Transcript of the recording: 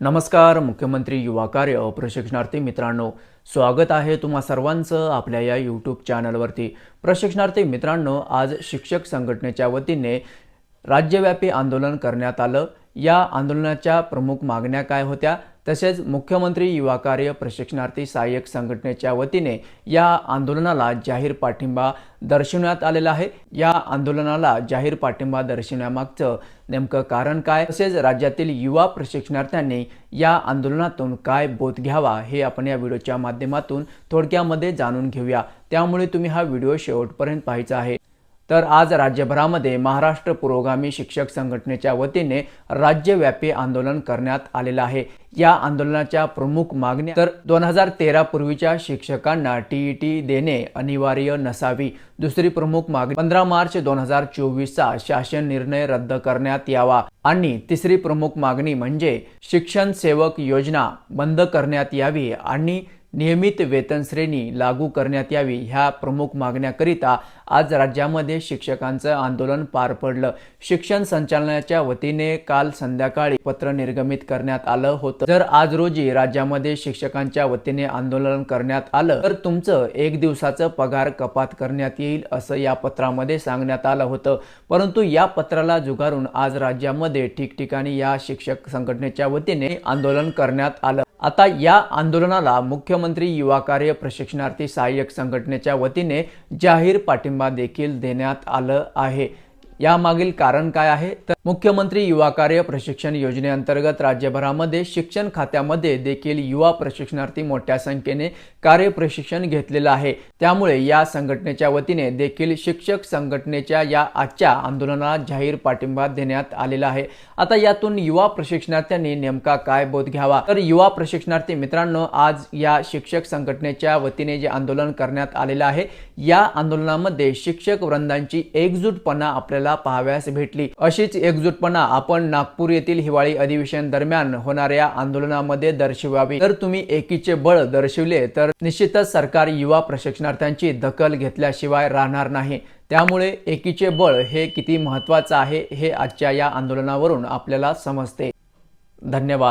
नमस्कार मुख्यमंत्री युवा कार्य प्रशिक्षणार्थी मित्रांनो. स्वागत आहे तुम्हा सर्वांचं आपल्या या यूट्यूब चॅनलवरती प्रशिक्षणार्थी मित्रांनो आज शिक्षक संघटनेच्या वतीने राज्यव्यापी आंदोलन करण्यात आलं. या आंदोलनाच्या प्रमुख मागण्या काय होत्या? तसेच मुख्यमंत्री युवा कार्य प्रशिक्षणार्थी सहाय्यक संघटनेच्या वतीने या आंदोलनाला जाहीर पाठिंबा दर्शवण्यात आलेला आहे. या आंदोलनाला जाहीर पाठिंबा दर्शवण्यामागचं नेमकं कारण काय? तसेच राज्यातील युवा प्रशिक्षणार्थ्यांनी या आंदोलनातून काय बोध घ्यावा हे आपण या व्हिडिओच्या माध्यमातून थोडक्यामध्ये जाणून घेऊया. त्यामुळे तुम्ही हा व्हिडिओ शेवटपर्यंत पाहायचा आहे. तर आज राज्यभरामध्ये महाराष्ट्र पुरोगामी शिक्षक संघटनेच्या वतीने राज्यव्यापी आंदोलन करण्यात आलेलं आहे. या आंदोलनाच्या प्रमुख मागण्या तर दोन हजार तेरा पूर्वीच्या शिक्षकांना टीईटी देणे अनिवार्य नसावी. दुसरी प्रमुख मागणी पंधरा मार्च दोन हजार चोवीसचा शासन निर्णय रद्द करण्यात यावा. आणि तिसरी प्रमुख मागणी म्हणजे शिक्षण सेवक योजना बंद करण्यात यावी आणि नियमित वेतन श्रेणी लागू करण्यात यावी ह्या प्रमुख मागण्याकरिता आज राज्यामध्ये शिक्षकांचं आंदोलन पार पडलं. शिक्षण संचालनाच्या वतीने काल संध्याकाळी पत्र निर्गमित करण्यात आलं होतं. जर आज रोजी राज्यामध्ये शिक्षकांच्या वतीने आंदोलन करण्यात आलं तर तुमचं एक दिवसाचं पगार कपात करण्यात येईल असं या पत्रामध्ये सांगण्यात आलं होतं. परंतु या पत्राला जुगारून आज राज्यामध्ये ठिकठिकाणी या शिक्षक संघटनेच्या वतीने आंदोलन करण्यात आलं. आता या आंदोलनाला मुख्यमंत्री युवा कार्य प्रशिक्षणार्थी सहाय्यक संघटनेच्या वतीने जाहीर पाठिंबा देखील देण्यात आलं आहे. यामागील कारण काय आहे? तर मुख्यमंत्री युवा कार्य प्रशिक्षण योजनेअंतर्गत राज्यभरामध्ये शिक्षण खात्यामध्ये देखील युवा प्रशिक्षणार्थी मोठ्या संख्येने कार्य प्रशिक्षण घेतलेलं आहे. त्यामुळे या संघटनेच्या वतीने देखील शिक्षक संघटनेच्या या आजच्या आंदोलनाला जाहीर पाठिंबा देण्यात आलेला आहे. आता यातून युवा प्रशिक्षणार्थ्यांनी नेमका काय बोध घ्यावा? तर युवा प्रशिक्षणार्थी मित्रांनो आज या शिक्षक संघटनेच्या वतीने जे आंदोलन करण्यात आलेलं आहे या आंदोलनामध्ये शिक्षक वृंदांची एकजूटपणा आपल्याला पाहाव्यास भेटली. अशीच एकजूटपणा आपण नागपूर येथील हिवाळी अधिवेशन दरम्यान होणाऱ्या आंदोलनामध्ये दर्शवावी. जर तुम्ही एकीचे बळ दर्शविले तर निश्चितच सरकार युवा प्रशिक्षणार्थ्यांची दखल घेतल्याशिवाय राहणार नाही. त्यामुळे एकीचे बळ हे किती महत्वाचं आहे हे आजच्या या आंदोलनावरून आपल्याला समजते. धन्यवाद.